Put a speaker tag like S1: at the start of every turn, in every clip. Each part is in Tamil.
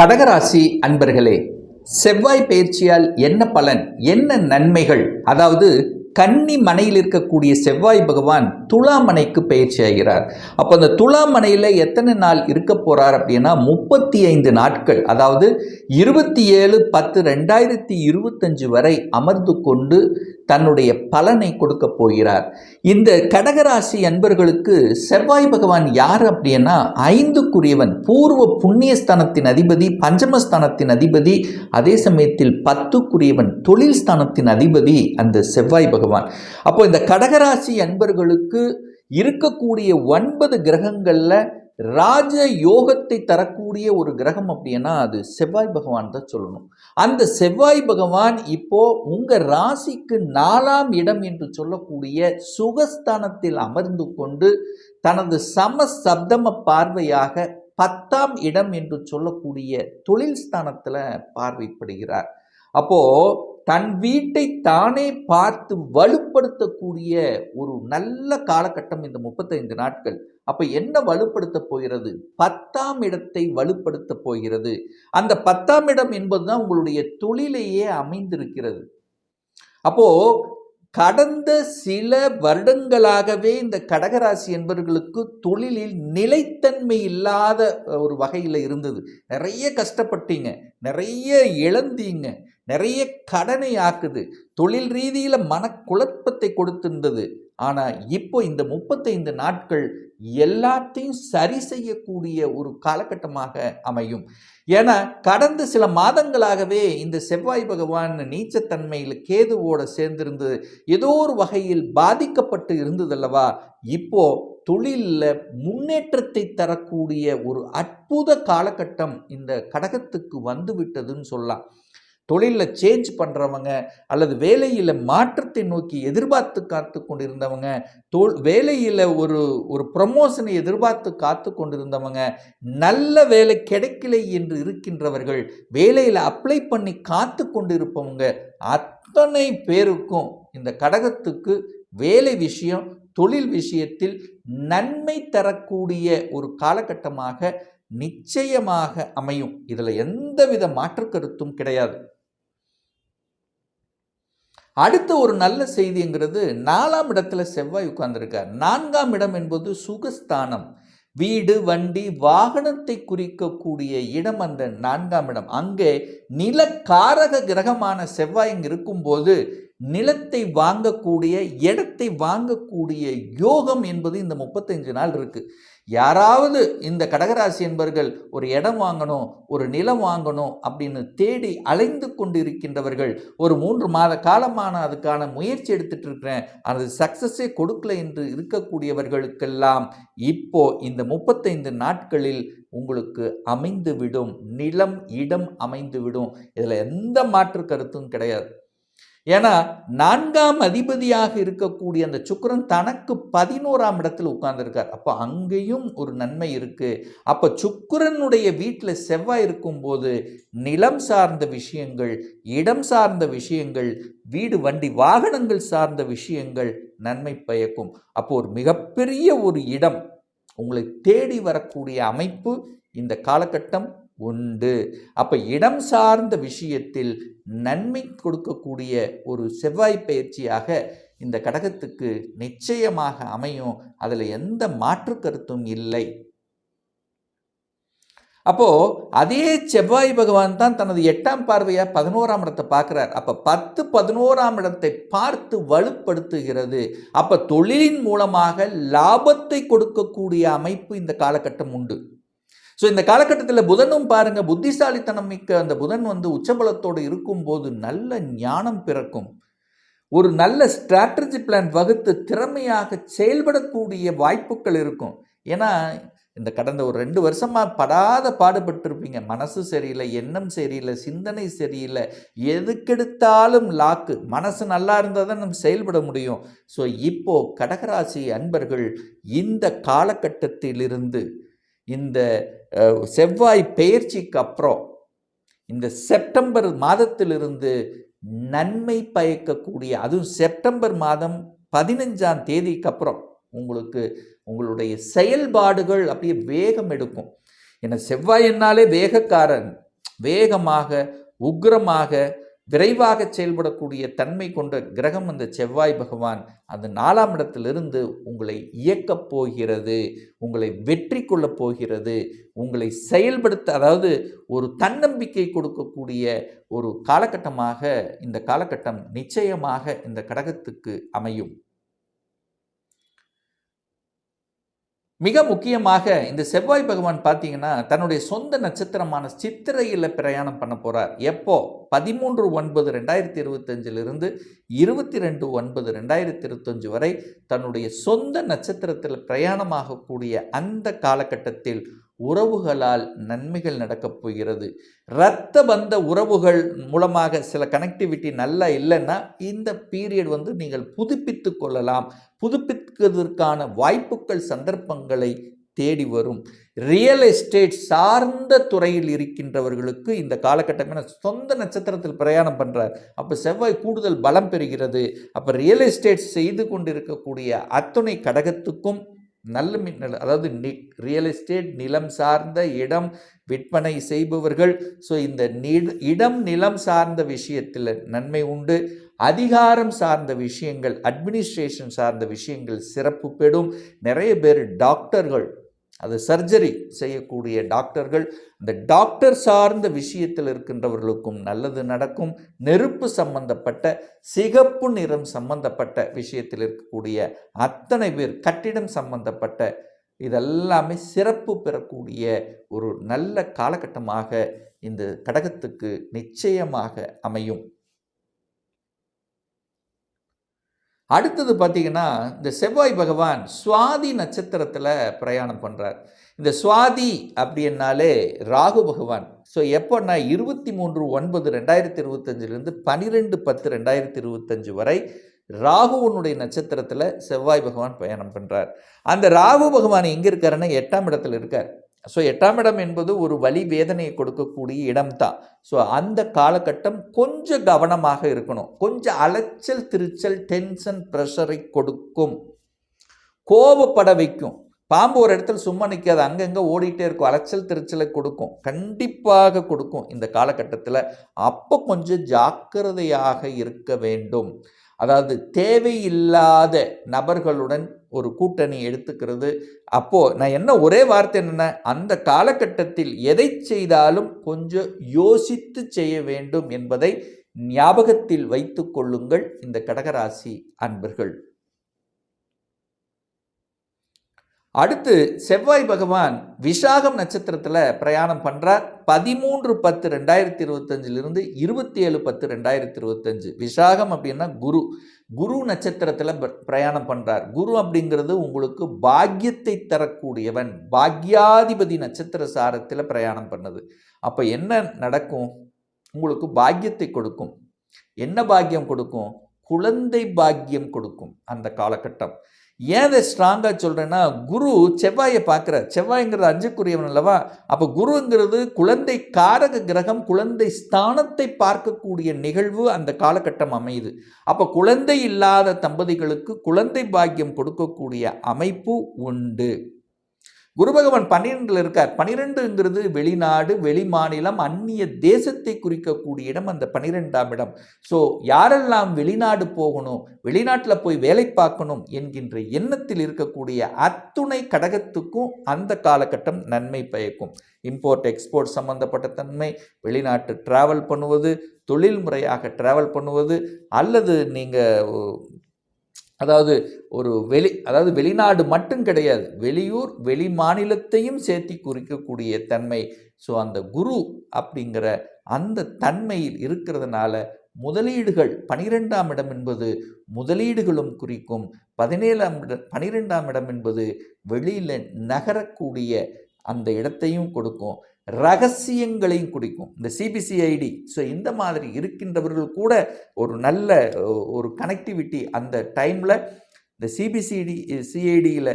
S1: கடகராசி அன்பர்களே செவ்வாய் பயிற்சியால் என்ன பலன் என்ன நன்மைகள்? அதாவது கன்னி மனையில் இருக்கக்கூடிய செவ்வாய் பகவான் துலாமனைக்கு பயிற்சி ஆகிறார். அப்போ அந்த துலாமனையில் எத்தனை நாள் இருக்க போகிறார் அப்படின்னா முப்பத்தி ஐந்து நாட்கள் அதாவது இருபத்தி ஏழு பத்து ரெண்டாயிரத்தி இருபத்தஞ்சு வரை அமர்ந்து கொண்டு தன்னுடைய பலனை கொடுக்க போகிறார். இந்த கடகராசி அன்பர்களுக்கு செவ்வாய் பகவான் யார் அப்படின்னா ஐந்துக்குரியவன் பூர்வ புண்ணியஸ்தானத்தின் அதிபதி பஞ்சமஸ்தானத்தின் அதிபதி அதே சமயத்தில் பத்துக்குரியவன் தொழில் ஸ்தானத்தின் அதிபதி அந்த செவ்வாய் பகவான் பகவான். அப்போ இந்த கடகராசி அன்பர்களுக்கு இருக்கக்கூடிய ஒன்பது கிரகங்களில் ராஜ யோகத்தை தரக்கூடிய ஒரு கிரகம் அப்படின்னா அது செவ்வாய் பகவான் தான் சொல்லணும். அந்த செவ்வாய் பகவான் இப்போ உங்க ராசிக்கு நாலாம் இடம் என்று சொல்லக்கூடிய சுகஸ்தானத்தில் அமர்ந்து கொண்டு தனது சம சப்தம பார்வையாக பத்தாம் இடம் என்று சொல்லக்கூடிய தொழில் ஸ்தானத்தில் பார்வைப்படுகிறார். அப்போது தன் வீட்டை தானே பார்த்து வலுப்படுத்தக்கூடிய ஒரு நல்ல காலகட்டம் இந்த முப்பத்தைந்து நாட்கள். அப்போ என்ன வலுப்படுத்த போகிறது? பத்தாம் இடத்தை வலுப்படுத்த போகிறது. அந்த பத்தாம் இடம் என்பதுதான் உங்களுடைய தொழிலையே அமைந்திருக்கிறது. அப்போ கடந்த சில வருடங்களாகவே இந்த கடகராசி என்பவர்களுக்கு தொழிலில் நிலைத்தன்மை இல்லாத ஒரு வகையில் இருந்தது. நிறைய கஷ்டப்பட்டீங்க. நிறைய இழந்தீங்க. நிறைய கடனை ஆக்குது. தொழில் ரீதியில் மனக்குழப்பத்தை கொடுத்திருந்தது. ஆனால் இப்போ இந்த முப்பத்தைந்து நாட்கள் எல்லாத்தையும் சரி செய்யக்கூடிய ஒரு காலகட்டமாக அமையும். ஏன்னா கடந்த சில மாதங்களாகவே இந்த செவ்வாய் பகவான் நீச்சத்தன்மையில் கேதுவோட சேர்ந்திருந்தது. ஏதோ ஒரு வகையில் பாதிக்கப்பட்டு இருந்ததல்லவா? இப்போ தொழிலில் முன்னேற்றத்தை தரக்கூடிய ஒரு அற்புத காலகட்டம் இந்த கடகத்துக்கு வந்து விட்டதுன்னு சொல்லலாம். தொழிலில் சேஞ்ச் பண்ணுறவங்க அல்லது வேலையில் மாற்றத்தை நோக்கி எதிர்பார்த்து காத்து கொண்டிருந்தவங்க தொ வேலையில் ஒரு ஒரு ப்ரமோஷனை எதிர்பார்த்து காத்து கொண்டிருந்தவங்க நல்ல வேலை கிடைக்கலை என்று இருக்கின்றவர்கள் வேலையில் அப்ளை பண்ணி காத்து கொண்டிருப்பவங்க அத்தனை பேருக்கும் இந்த கடகத்துக்கு வேலை விஷயம் தொழில் விஷயத்தில் நன்மை தரக்கூடிய ஒரு காலகட்டமாக நிச்சயமாக அமையும். இதில் எந்தவித மாற்று கருத்தும் கிடையாது. அடுத்த ஒரு நல்ல செய்திங்கிறது நாலாம் இடத்துல செவ்வாய் உட்கார்ந்துருக்கார். நான்காம் இடம் என்பது சுகஸ்தானம். வீடு வண்டி வாகனத்தை குறிக்கக்கூடிய இடம் அந்த நான்காம் இடம். அங்கே நிலக்காரக கிரகமான செவ்வாய் இங்கே இருக்கும்போது நிலத்தை வாங்கக்கூடிய இடத்தை வாங்கக்கூடிய யோகம் என்பது இந்த முப்பத்தஞ்சு நாள் இருக்குது யாராவது இந்த கடகராசி என்பவர்கள் ஒரு இடம் வாங்கணும் ஒரு நிலம் வாங்கணும் அப்படின்னு தேடி அலைந்து கொண்டு இருக்கின்றவர்கள் ஒரு மூன்று மாத காலமான அதுக்கான முயற்சி எடுத்துட்டு இருக்கிறேன் அது சக்சஸே கொடுக்கல என்று இருக்கக்கூடியவர்களுக்கெல்லாம் இப்போ இந்த முப்பத்தைந்து நாட்களில் உங்களுக்கு அமைந்துவிடும் நிலம் இடம் அமைந்துவிடும். இதில் எந்த மாற்று கருத்தும் கிடையாது. ஏன்னா நான்காம் அதிபதியாக இருக்கக்கூடிய அந்த சுக்கரன் தனக்கு பதினோராம் இடத்தில் உட்கார்ந்துருக்கார். அப்போ அங்கேயும் ஒரு நன்மை இருக்குது அப்போ சுக்கரனுடைய வீட்டில் செவ்வாய் இருக்கும்போது நிலம் சார்ந்த விஷயங்கள் இடம் சார்ந்த விஷயங்கள் வீடு வண்டி வாகனங்கள் சார்ந்த விஷயங்கள் நன்மை பயக்கும். அப்போ ஒரு மிகப்பெரிய ஒரு இடம் உங்களை தேடி வரக்கூடிய அமைப்பு இந்த காலகட்டம் உண்டு. அப்போ இடம் சார்ந்த விஷயத்தில் நன்மை கொடுக்கக்கூடிய ஒரு செவ்வாய் பயிற்சியாக இந்த கடகத்துக்கு நிச்சயமாக அமையும். அதில் எந்த மாற்று கருத்தும் இல்லை. அப்போ அதே செவ்வாய் பகவான் தான் தனது எட்டாம் பார்வையா பதினோராம் இடத்தை பார்க்கிறார். அப்ப பத்து பதினோராம் இடத்தை பார்த்து வலுப்படுத்துகிறது. அப்ப தொழிலின் மூலமாக லாபத்தை கொடுக்கக்கூடிய அமைப்பு இந்த காலகட்டம் உண்டு. ஸோ இந்த காலகட்டத்தில் புதனும் பாருங்கள் புத்திசாலித்தனம் மிக்க அந்த புதன் வந்து உச்சபலத்தோடு இருக்கும்போது நல்ல ஞானம் பிறக்கும். ஒரு நல்ல ஸ்ட்ராட்டஜி பிளான் வகுத்து திறமையாக செயல்படக்கூடிய வாய்ப்புகள் இருக்கும். ஏன்னா இந்த கடந்த ஒரு ரெண்டு வருஷமாக படாத பாடுபட்டிருப்பீங்க. மனசு சரியில்லை எண்ணம் சரியில்லை சிந்தனை சரியில்லை. எதுக்கெடுத்தாலும் லாக்கு மனசு நல்லா இருந்தால் தான் நம்ம செயல்பட முடியும். ஸோ இப்போ கடகராசி அன்பர்கள் இந்த காலகட்டத்திலிருந்து இந்த செவ்வாய் பெயர்ச்சிக்கு அப்புறம் இந்த செப்டம்பர் மாதத்திலிருந்து நன்மை பயக்கக்கூடிய அதுவும் செப்டம்பர் மாதம் பதினஞ்சாம் தேதிக்கு அப்புறம் உங்களுக்கு உங்களுடைய செயல்பாடுகள் அப்படியே வேகம் எடுக்கும். ஏன்னா செவ்வாய் என்னாலே வேகக்காரன். வேகமாக உக்கிரமாக விரைவாக செயல்படக்கூடிய தன்மை கொண்ட கிரகம் அந்த செவ்வாய் பகவான் அந்த நாலாம் இடத்திலிருந்து உங்களை இயக்கப் போகிறது உங்களை வெற்றி கொள்ளப் போகிறது உங்களை செயல்படுத்த அதாவது ஒரு தன்னம்பிக்கை கொடுக்கக்கூடிய ஒரு காலகட்டமாக இந்த காலகட்டம் நிச்சயமாக இந்த கடகத்துக்கு அமையும். மிக முக்கியமாக இந்த செவ்வாய் பகவான் பார்த்தீங்கன்னா தன்னுடைய சொந்த நட்சத்திரமான சித்திரையில் பிரயாணம் பண்ண போகிறார் எப்போ? பதிமூன்று ஒன்பது ரெண்டாயிரத்தி இருபத்தஞ்சிலிருந்து இருபத்தி ரெண்டு ஒன்பது ரெண்டாயிரத்தி இருபத்தஞ்சு வரை தன்னுடைய சொந்த நட்சத்திரத்தில் பிரயாணமாகக்கூடிய அந்த காலகட்டத்தில் உறவுகளால் நன்மைகள் நடக்கப் போகிறது. இரத்த பந்த உறவுகள் மூலமாக சில கனெக்டிவிட்டி நல்லா இல்லைன்னா இந்த பீரியட் வந்து நீங்கள் புதுப்பித்து கொள்ளலாம். புதுப்பிக்கிறதுக்கான வாய்ப்புகள் சந்தர்ப்பங்களை தேடி வரும். ரியல் எஸ்டேட் சார்ந்த துறையில் இருக்கின்றவர்களுக்கு இந்த காலகட்டமே சொந்த நட்சத்திரத்தில் பிரயாணம் பண்ணுறார் அப்போ செவ்வாய் கூடுதல் பலம் பெறுகிறது. அப்போ ரியல் எஸ்டேட் செய்து கொண்டிருக்கக்கூடிய அத்துணை கடகத்துக்கும் நல்ல மின்னல் அதாவது நி ரியல் எஸ்டேட் நிலம் சார்ந்த இடம் விற்பனை செய்பவர்கள். ஸோ இந்த இடம் நிலம் சார்ந்த விஷயத்தில் நன்மை உண்டு. அதிகாரம் சார்ந்த விஷயங்கள் அட்மினிஸ்ட்ரேஷன் சார்ந்த விஷயங்கள் சிறப்பு பெறும். நிறைய பேர் டாக்டர்கள் அது சர்ஜரி செய்யக்கூடிய டாக்டர்கள் இந்த டாக்டர் சார்ந்த விஷயத்தில் இருக்கின்றவர்களுக்கும் நல்லது நடக்கும். நெருப்பு சம்பந்தப்பட்ட சிகப்பு நிறம் சம்பந்தப்பட்ட விஷயத்தில் இருக்கக்கூடிய அத்தனை பேர் கட்டிடம் சம்பந்தப்பட்ட இதெல்லாமே சிறப்பு பெறக்கூடிய ஒரு நல்ல காலகட்டமாக இந்த கடகத்துக்கு நிச்சயமாக அமையும். அடுத்தது பார்த்தீங்கன்னா இந்த செவ்வாய் பகவான் சுவாதி நட்சத்திரத்தில் பிரயாணம் பண்ணுறார் இந்த சுவாதி அப்படின்னாலே ராகு பகவான். ஸோ எப்போன்னா இருபத்தி மூன்று ஒன்பது ரெண்டாயிரத்தி இருபத்தஞ்சிலேருந்து பன்னிரெண்டு பத்து ரெண்டாயிரத்தி இருபத்தஞ்சு வரை ராகுவனுடைய நட்சத்திரத்தில் செவ்வாய் பகவான் பயணம் பண்ணுறார் அந்த ராகு பகவான் எங்கே இருக்காருன்னா எட்டாம் இடத்துல இருக்கார். ஸோ எட்டாம் இடம் என்பது ஒரு வலி வேதனையை கொடுக்கக்கூடிய இடம்தான். ஸோ அந்த காலகட்டம் கொஞ்சம் கவனமாக இருக்கணும். கொஞ்சம் அலைச்சல் திருச்சல் டென்ஷன் ப்ரெஷரை கொடுக்கும். கோபப்பட வைக்கும். பாம்பு ஒரு இடத்துல சும்மா நிற்காது அங்கங்கே ஓடிட்டே இருக்கும். அலைச்சல் திருச்சலை கொடுக்கும். கண்டிப்பாக கொடுக்கும் இந்த காலகட்டத்தில். அப்போ கொஞ்சம் ஜாக்கிரதையாக இருக்க வேண்டும். அதாவது தேவையில்லாத நபர்களுடன் ஒரு கூட்டணி எடுத்துக்கிறது. அப்போது நான் என்ன ஒரே வார்த்தை என்னென்ன அந்த காலகட்டத்தில் எதை செய்தாலும் கொஞ்சம் யோசித்து செய்ய வேண்டும் என்பதை ஞாபகத்தில் வைத்து கொள்ளுங்கள் இந்த கடகராசி அன்பர்கள். அடுத்து செவ்வாய் பகவான் விசாகம் நட்சத்திரத்தில் பிரயாணம் பண்ணுறார் பதிமூன்று பத்து ரெண்டாயிரத்தி இருபத்தஞ்சிலிருந்து இருபத்தி ஏழு பத்து ரெண்டாயிரத்தி இருபத்தஞ்சு. விசாகம் அப்படின்னா குரு. குரு நட்சத்திரத்தில் பிரயாணம் பண்ணுறார் குரு அப்படிங்கிறது உங்களுக்கு பாக்கியத்தை தரக்கூடியவன். பாக்யாதிபதி நட்சத்திர சாரத்தில் பிரயாணம் பண்ணுது. அப்போ என்ன நடக்கும்? உங்களுக்கு பாக்கியத்தை கொடுக்கும். என்ன பாக்கியம் கொடுக்கும்? குழந்தை பாக்கியம் கொடுக்கும் அந்த காலகட்டம். ஏன் அதை ஸ்ட்ராங்காக சொல்கிறேன்னா குரு செவ்வாயை பார்க்குற செவ்வாய்ங்கிறது அஞ்சுக்குரியவன் அல்லவா? அப்போ குருங்கிறது குழந்தை காரக கிரகம் குழந்தை ஸ்தானத்தை பார்க்கக்கூடிய நிகழ்வு அந்த காலகட்டம் அமையுது. அப்போ குழந்தை இல்லாத தம்பதிகளுக்கு குழந்தை பாக்கியம் கொடுக்கக்கூடிய அமைப்பு உண்டு. குரு பகவான் பன்னிரெண்டில் இருக்கார். பனிரெண்டுங்கிறது வெளிநாடு வெளி மாநிலம் அந்நிய தேசத்தை குறிக்கக்கூடிய இடம் அந்த பனிரெண்டாம் இடம். ஸோ யாரெல்லாம் வெளிநாடு போகணும் வெளிநாட்டில் போய் வேலை பார்க்கணும் என்கின்ற எண்ணத்தில் இருக்கக்கூடிய அத்துணை கடகத்துக்கும் அந்த காலகட்டம் நன்மை பயக்கும். இம்போர்ட் எக்ஸ்போர்ட் சம்மந்தப்பட்ட தன்மை வெளிநாட்டு ட்ராவல் பண்ணுவது தொழில் முறையாக ட்ராவல் பண்ணுவது அல்லது நீங்கள் அதாவது ஒரு வெளி அதாவது வெளிநாடு மட்டும் கிடையாது வெளியூர் வெளி மாநிலத்தையும் சேர்த்தி குறிக்கக்கூடிய தன்மை. ஸோ அந்த குரு அப்படிங்கிற அந்த தன்மையில் இருக்கிறதுனால முதலீடுகள் பனிரெண்டாம் இடம் என்பது முதலீடுகளும் குறிக்கும். பதினேழாம் இடம் பனிரெண்டாம் இடம் என்பது வெளியில் நகரக்கூடிய அந்த இடத்தையும் கொடுக்கும். ரகசியங்களையும் குடிக்கும் இந்த சிபிசிஐடி ஸோ இந்த மாதிரி இருக்கின்றவர்கள் கூட ஒரு நல்ல ஒரு கனெக்டிவிட்டி அந்த டைமில் இந்த சிபிசிடி சிஐடியில்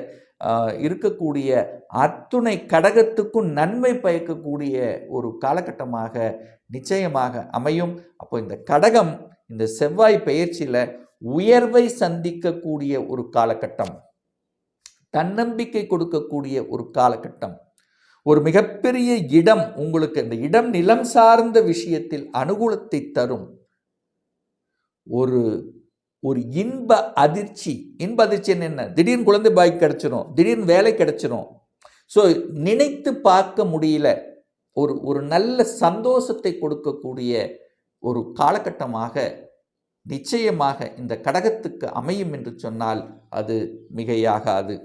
S1: இருக்கக்கூடிய அத்துணை கடகத்துக்கும் நன்மை பயக்கக்கூடிய ஒரு காலகட்டமாக நிச்சயமாக அமையும். அப்போ இந்த கடகம் இந்த செவ்வாய் பயிற்சியில் உயர்வை சந்திக்கக்கூடிய ஒரு காலகட்டம். தன்னம்பிக்கை கொடுக்கக்கூடிய ஒரு காலகட்டம். ஒரு மிகப்பெரிய இடம் உங்களுக்கு இந்த இடம் நிலம் சார்ந்த விஷயத்தில் அனுகூலத்தை தரும். ஒரு ஒரு இன்ப அதிர்ச்சி. இன்ப அதிர்ச்சி என்ன திடீர்னு குழந்தை பாய் கிடச்சிரும் திடீர்னு வேலை கிடச்சிரும். ஸோ நினைத்து பார்க்க முடியல. ஒரு ஒரு நல்ல சந்தோஷத்தை கொடுக்கக்கூடிய ஒரு காலகட்டமாக நிச்சயமாக இந்த கடகத்துக்கு அமையும் என்று சொன்னால் அது மிகையாகாது.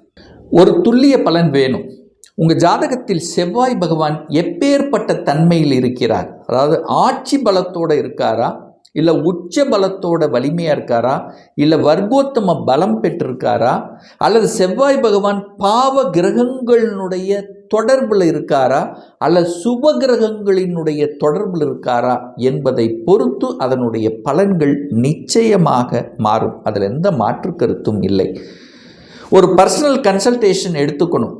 S1: ஒரு துல்லிய பலன் வேணும். உங்கள் ஜாதகத்தில் செவ்வாய் பகவான் எப்பேற்பட்ட தன்மையில் இருக்கிறார்? அதாவது ஆட்சி பலத்தோடு இருக்காரா? இல்லை உச்ச பலத்தோட வலிமையாக இருக்காரா? இல்லை வர்க்கோத்தம பலம் பெற்றிருக்காரா? அல்லது செவ்வாய் பகவான் பாவ கிரகங்களினுடைய தொடர்பில் இருக்காரா? அல்லது சுப கிரகங்களினுடைய தொடர்பில் இருக்காரா? என்பதை பொறுத்து அதனுடைய பலன்கள் நிச்சயமாக மாறும். அதில் எந்த மாற்று கருத்தும் இல்லை. ஒரு பர்சனல் கன்சல்டேஷன் எடுத்துக்கணும்.